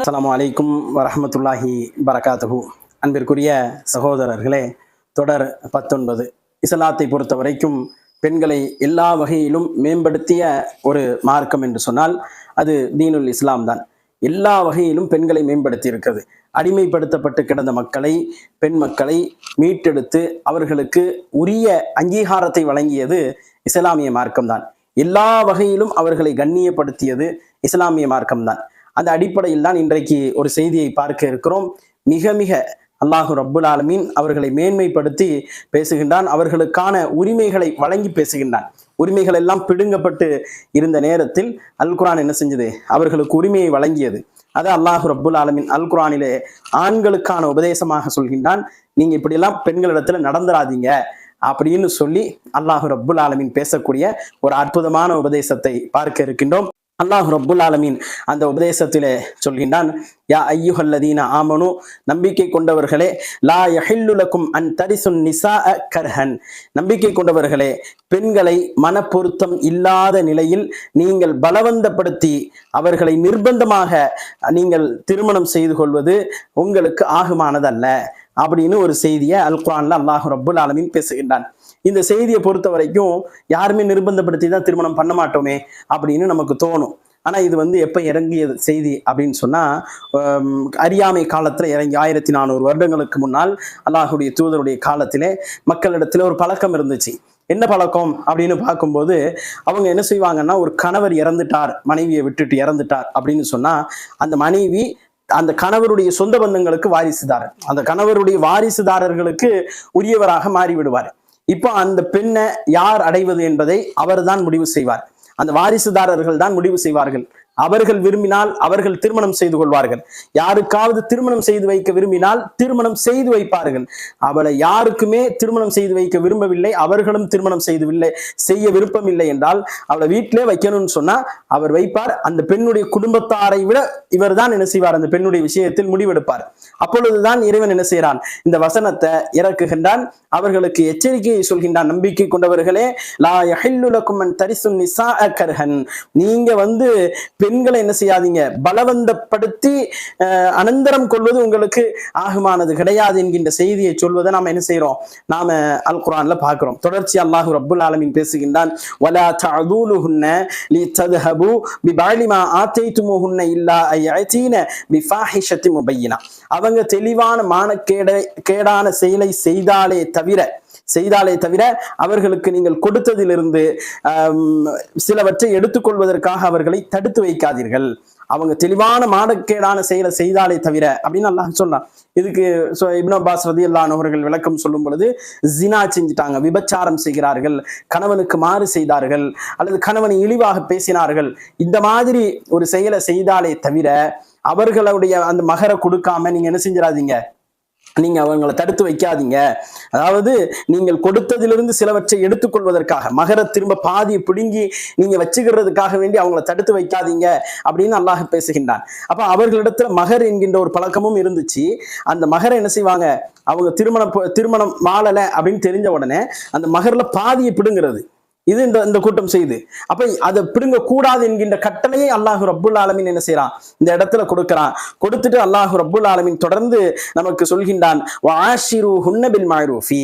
அஸ்லாம் அலைக்கும் வரமத்துல்லாஹி வரகாத்துஹு அன்பிற்குரிய சகோதரர்களே தொடர் பத்தொன்பது இஸ்லாத்தை பொறுத்த வரைக்கும் பெண்களை எல்லா வகையிலும் மேம்படுத்திய ஒரு மார்க்கம் என்று சொன்னால் அது தீனுல் இஸ்லாம் தான் எல்லா வகையிலும் பெண்களை மேம்படுத்தி இருக்கிறது அடிமைப்படுத்தப்பட்டு கிடந்த மக்களை பெண் மக்களை மீட்டெடுத்து அவர்களுக்கு உரிய அங்கீகாரத்தை வழங்கியது இஸ்லாமிய மார்க்கம்தான். எல்லா வகையிலும் அவர்களை கண்ணியப்படுத்தியது இஸ்லாமிய மார்க்கம்தான். அந்த அடிப்படையில் தான் இன்றைக்கு ஒரு செய்தியை பார்க்க இருக்கிறோம். மிக மிக அல்லாஹு ரப்புல் ஆலமீன் அவர்களை மேன்மைப்படுத்தி பேசுகின்றான். அவர்களுக்கான உரிமைகளை வழங்கி பேசுகின்றான். உரிமைகள் எல்லாம் பிடுங்கப்பட்டு இருந்த நேரத்தில் அல் குரான் என்ன செஞ்சது? அவர்களுக்கு உரிமையை வழங்கியது. அது அல்லாஹு ரப்புல் ஆலமின் அல் குரானிலே ஆண்களுக்கான உபதேசமாக சொல்கின்றான். நீங்க இப்படியெல்லாம் பெண்களிடத்துல நடந்துராதீங்க அப்படின்னு சொல்லி அல்லாஹு ரப்புல் ஆலமீன் பேசக்கூடிய ஒரு அற்புதமான உபதேசத்தை பார்க்க இருக்கின்றோம். அல்லாஹ் ரப்புல் ஆலமீன் அந்த உபதேசத்திலே சொல்கின்றான் யா ஐயுஹல்லதீன ஆமனு நம்பிக்கை கொண்டவர்களே லா யஹில்லுலக்கும் அன் தரிசுன் நிசா கர்ஹன். நம்பிக்கை கொண்டவர்களே பெண்களை மனப்பொருத்தம் இல்லாத நிலையில் நீங்கள் பலவந்தப்படுத்தி அவர்களை நிர்பந்தமாக நீங்கள் திருமணம் செய்து கொள்வது உங்களுக்கு ஆகுமானதல்ல. அப்படின்னு ஒரு செய்தியை அல் குரான்ல அல்லாஹ் ரபுல் ஆலமீன் பேசுகின்றான். இந்த செய்தியை பொறுத்த வரைக்கும் யாருமே நிர்பந்தப்படுத்தி தான் திருமணம் பண்ண மாட்டோமே அப்படின்னு நமக்கு தோணும். ஆனா இது வந்து எப்ப இறங்கிய செய்தி அப்படின்னு சொன்னா அறியாமை காலத்துல இறங்கி ஆயிரத்தி நானூறு வருடங்களுக்கு முன்னால் அல்லாஹுடைய தூதருடைய காலத்திலே மக்களிடத்துல ஒரு பழக்கம் இருந்துச்சு. என்ன பழக்கம் அப்படின்னு பார்க்கும்போது அவங்க என்ன செய்வாங்கன்னா ஒரு கணவர் இறந்துட்டார் மனைவியை விட்டுட்டு இறந்துட்டார் அப்படின்னு சொன்னா அந்த மனைவி அந்த கணவருடைய சொந்த பந்தங்களுக்கு வாரிசுதாரர். அந்த கணவருடைய வாரிசுதாரர்களுக்கு உரியவராக மாறிவிடுவார். இப்போ அந்த பெண்ணை யார் அடைவது என்பதை அவர்தான் முடிவு செய்வார். அந்த வாரிசுதாரர்கள் தான் முடிவு செய்வார்கள். அவர்கள் விரும்பினால் அவர்கள் திருமணம் செய்து கொள்வார்கள். யாருக்காவது திருமணம் செய்து வைக்க விரும்பினால் திருமணம் செய்து வைப்பார்கள். அவளை யாருக்குமே திருமணம் செய்து வைக்க விரும்பவில்லை. அவர்களும் திருமணம் செய்துவில்லை. செய்ய விருப்பம் இல்லை என்றால் அவளை வீட்டிலே வைக்கணும்னு சொன்னா அவர் வைப்பார். அந்த பெண்ணுடைய குடும்பத்தாரை விட இவர் தான் என்ன செய்வார்? அந்த பெண்ணுடைய விஷயத்தில் முடிவெடுப்பார். அப்பொழுதுதான் இறைவன் என்ன செய்கிறான்? இந்த வசனத்தை இறக்குகின்றான். அவர்களுக்கு எச்சரிக்கையை சொல்கின்றான். நம்பிக்கை கொண்டவர்களே லா யஹில்லுலக்கும் தரிசுன் நிசா கர்ஹன். நீங்க வந்து பெண்களை என்ன செய்யாதீங்க? பலவந்தப்படுத்தி அனந்தரம் கொள்வது உங்களுக்கு ஆகுமானது கிடையாது என்கின்ற செய்தியை சொல்வதை நாம் என்ன செய்யறோம் நாம அல் குரான்ல பாக்குறோம் தொடர்ச்சி அல்லாஹு ரபுல் ஆலமின் பேசுகின்றான் வலா தஅதூலுஹுன்ன லிததஹபு பிபாலிமா ஆத்தைதுமுஹுன்ன இல்லா ஐயதீன பிஃபாஹிஷத்தி முபையினா. அவங்க தெளிவான மானக்கேட கேடான செயலை செய்தாலே தவிர செய்தாலே தவிர அவர்களுக்கு நீங்கள் கொடுத்ததிலிருந்து சிலவற்றை எடுத்துக்கொள்வதற்காக அவர்களை தடுத்து வைக்காதீர்கள். அவங்க தெளிவான மாடக்கேடான செயலை செய்தாலே தவிர அப்படின்னு அல்லாஹ் சொன்னான். இதுக்கு சொ- இப்னு அப்பாஸ் ரதியல்லான் அவர்கள் விளக்கம் சொல்லும் பொழுது ஜினா செஞ்சுட்டாங்க விபச்சாரம் செய்கிறார்கள் கணவனுக்கு மாறு செய்தார்கள் அல்லது கணவனை இழிவாக பேசினார்கள். இந்த மாதிரி ஒரு செயலை செய்தாலே தவிர அவர்களுடைய அந்த மகரை கொடுக்காம நீங்க என்ன செஞ்சிடாதீங்க? நீங்க அவங்களை தடுத்து வைக்காதீங்க. அதாவது நீங்கள் கொடுத்ததிலிருந்து சிலவற்றை எடுத்துக்கொள்வதற்காக மகர திரும்ப பாதியை பிடுங்கி நீங்க வச்சுக்கிறதுக்காக வேண்டி அவங்கள தடுத்து வைக்காதீங்க அப்படின்னு அல்லாஹ் பேசுகின்றான். அப்ப அவர்களிடத்துல மகர் என்கின்ற ஒரு பழக்கமும் இருந்துச்சு. அந்த மகரை என்ன செய்வாங்க? அவங்க திருமணம் திருமணம் மாளலை அப்படின்னு தெரிஞ்ச உடனே அந்த மகர்ல பாதியை பிடுங்கிறது. இது இந்த இந்த கூட்டம் செய்யுது அப்ப அதை பிடுங்க கூடாது என்கின்ற கட்டளையை அல்லாஹு ரப்புல் ஆலமின் என்ன செய்யறான் இந்த இடத்துல கொடுக்கறான். கொடுத்துட்டு அல்லாஹு ரப்புல் ஆலமீன் தொடர்ந்து நமக்கு சொல்கின்றான் வாஷிரு ஹுன்ன பில் மாரூஃபி.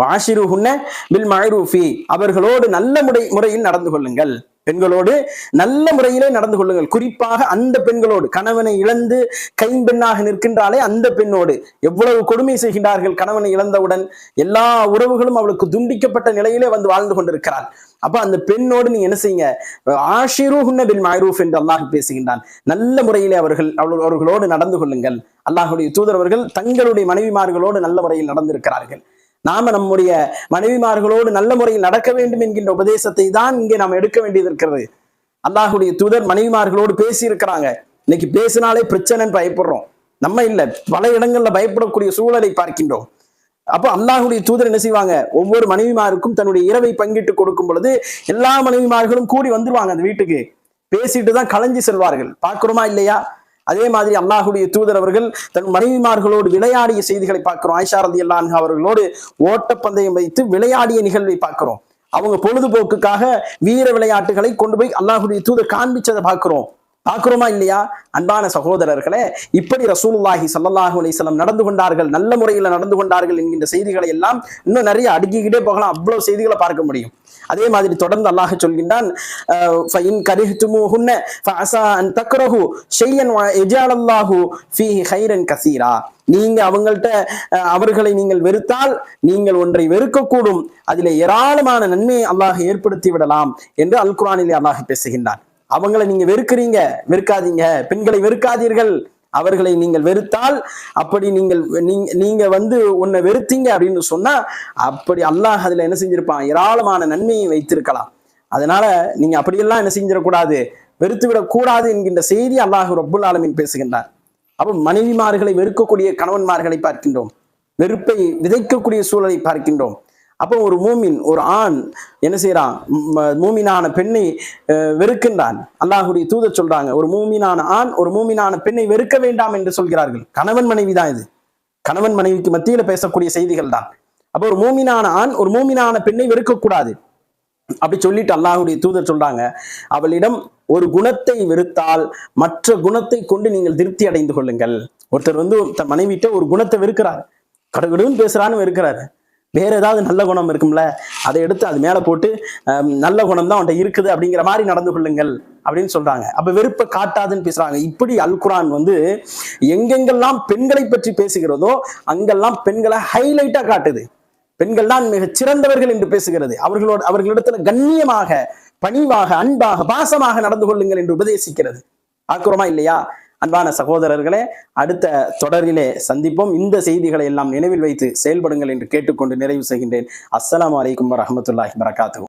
வாஷிரு ஹுன்ன பில் மாரூஃபி. அவர்களோடு நல்ல முறை முறையில் நடந்து கொள்ளுங்கள். பெண்களோடு நல்ல முறையிலே நடந்து கொள்ளுங்கள். குறிப்பாக அந்த பெண்களோடு கணவனை இழந்து கைம்பெண்ணாக நிற்கின்றாலே அந்த பெண்ணோடு. எவ்வளவு கொடுமை செய்கின்றார்கள் கணவனை இழந்தவுடன். எல்லா உறவுகளும் அவளுக்கு துண்டிக்கப்பட்ட நிலையிலே வந்து வாழ்ந்து கொண்டிருக்கிறாள். அப்ப அந்த பெண்ணோடு நீங்க என்ன செய்யுங்க? ஆஷிரூஹுன்ன பில் மஅரூஃப் என்று அல்லாஹ் பேசுகின்றான். நல்ல முறையிலே அவர்கள் அவர்களோடு நடந்து கொள்ளுங்கள். அல்லாஹுடைய தூதரவர்கள் தங்களுடைய மனைவிமார்களோடு நல்ல முறையில் நடந்திருக்கிறார்கள். நாம நம்முடைய மனைவிமார்களோடு நல்ல முறையில் நடக்க வேண்டும் என்கின்ற உபதேசத்தை தான் இங்கே நாம் எடுக்க வேண்டியது இருக்கிறது. அல்லாஹுடைய தூதர் மனைவிமார்களோடு பேசி இருக்கிறாங்க இன்னைக்கு பேசினாலே பிரச்சனைன்னு பயப்படுறோம். நம்ம இல்ல பல இடங்கள்ல பயப்படக்கூடிய சூழலை பார்க்கின்றோம். அப்போ அல்லாஹுடைய தூதர் என்ன செய்வாங்க? ஒவ்வொரு மனைவிமாருக்கும் தன்னுடைய இரவை பங்கிட்டு கொடுக்கும் பொழுது எல்லா மனைவிமார்களும் கூடி வந்துருவாங்க அந்த வீட்டுக்கு. பேசிட்டு தான் களைஞ்சு செல்வார்கள். பார்க்கிறோமா இல்லையா? அதே மாதிரி அல்லாஹுடைய தூதர் அவர்கள் தன் மனைவிமார்களோடு விளையாடிய செய்திகளை பார்க்கிறோம். ஆயிஷா ரதி அல்லான்ஹா அவர்களோடு ஓட்டப்பந்தயம் வைத்து விளையாடிய நிகழ்வை பார்க்கிறோம். அவங்க பொழுதுபோக்குக்காக வீர விளையாட்டுகளை கொண்டு போய் அல்லாஹுடைய தூதர் காண்பிச்சதை பார்க்கிறோம். பாக்குறோமா இல்லையா? அன்பான சகோதரர்களே இப்படி ரசூலுல்லாஹி சல்லாஹு அலிஸ்லாம் நடந்து கொண்டார்கள் நல்ல முறையில் நடந்து கொண்டார்கள் என்கின்ற செய்திகளை எல்லாம் இன்னும் நிறைய அடுக்கிக்கிட்டே போகலாம். அவ்வளவு செய்திகளை பார்க்க முடியும். அதே மாதிரி தொடர்ந்து அல்லாஹ் சொல்கின்றான் கசீரா. நீங்க அவங்கள்ட்ட அவர்களை நீங்கள் வெறுத்தால் நீங்கள் ஒன்றை வெறுக்கக்கூடும். அதில் ஏராளமான நன்மையை அல்லாஹ் ஏற்படுத்தி விடலாம் என்று அல் குரானிலே அல்லாஹ் பேசுகின்றான். அவங்களை நீங்க வெறுக்கிறீங்க வெறுக்காதீங்க. பெண்களை வெறுக்காதீர்கள். அவர்களை நீங்கள் வெறுத்தால் அப்படி நீங்கள் நீங்க வந்து உன்னை வெறுத்தீங்க அப்படின்னு சொன்னா அப்படி அல்லாஹ் அதுல என்ன செஞ்சிருப்பான்? ஏராளமான நன்மையை வைத்திருக்கலாம். அதனால நீங்க அப்படியெல்லாம் என்ன செஞ்சிடக்கூடாது? வெறுத்து விடக்கூடாது என்கின்ற செய்தி அல்லாஹ் ரப்புல் ஆலமின் பேசுகின்றார். அப்போ மனைவிமார்களை வெறுக்கக்கூடிய கணவன்மார்களை பார்க்கின்றோம். வெறுப்பை விதைக்கக்கூடிய சூழலை பார்க்கின்றோம். அப்போ ஒரு மூமின் ஒரு ஆண் என்ன செய்யறான் மூமினான பெண்ணை வெறுக்கின்றான். அல்லாஹுடைய தூதர் சொல்றாங்க ஒரு மூமினான ஆண் ஒரு மூமினான பெண்ணை வெறுக்க வேண்டாம் என்று சொல்கிறார்கள். கணவன் மனைவி தான் இது. கணவன் மனைவிக்கு மத்தியில் பேசக்கூடிய செய்திகள் தான். அப்போ ஒரு மூமினான ஆண் ஒரு மூமினான பெண்ணை வெறுக்கக்கூடாது அப்படி சொல்லிட்டு அல்லாஹுடைய தூதர் சொல்றாங்க அவளிடம் ஒரு குணத்தை வெறுத்தால் மற்ற குணத்தை கொண்டு நீங்கள் திருப்தி அடைந்து கொள்ளுங்கள். ஒருத்தர் வந்து தன் மனைவிட்ட ஒரு குணத்தை வெறுக்கிறார். கடகடுன்னு பேசுறான்னு வெறுக்கிறாரு. வேற ஏதாவது நல்ல குணம் இருக்கும்ல அதை எடுத்து அது மேல போட்டு அஹ், நல்ல குணம் தான் அவன்கிட்ட இருக்குது அப்படிங்கிற மாதிரி நடந்து கொள்ளுங்கள் அப்படின்னு சொல்றாங்க. அப்ப வெறுப்பை காட்டாதுன்னு பேசுறாங்க. இப்படி அல்குரான் வந்து எங்கெங்கெல்லாம் பெண்களை பற்றி பேசுகிறதோ அங்கெல்லாம் பெண்களை ஹைலைட்டா காட்டுது. பெண்கள் தான் மிக சிறந்தவர்கள் என்று பேசுகிறது. அவர்களோட அவர்களிடத்துல கண்ணியமாக பணிவாக அன்பாக பாசமாக நடந்து கொள்ளுங்கள் என்று உபதேசிக்கிறது. ஆக்குறமா இல்லையா? அன்பான சகோதரர்களே அடுத்த தொடரிலே சந்திப்போம். இந்த செய்திகளை எல்லாம் நினைவில் வைத்து செயல்படுங்கள் என்று கேட்டுக்கொண்டு நிறைவு செய்கின்றேன். அஸ்லாம் வலைக்கம் வரமத்துல்லாஹி வரகாத்து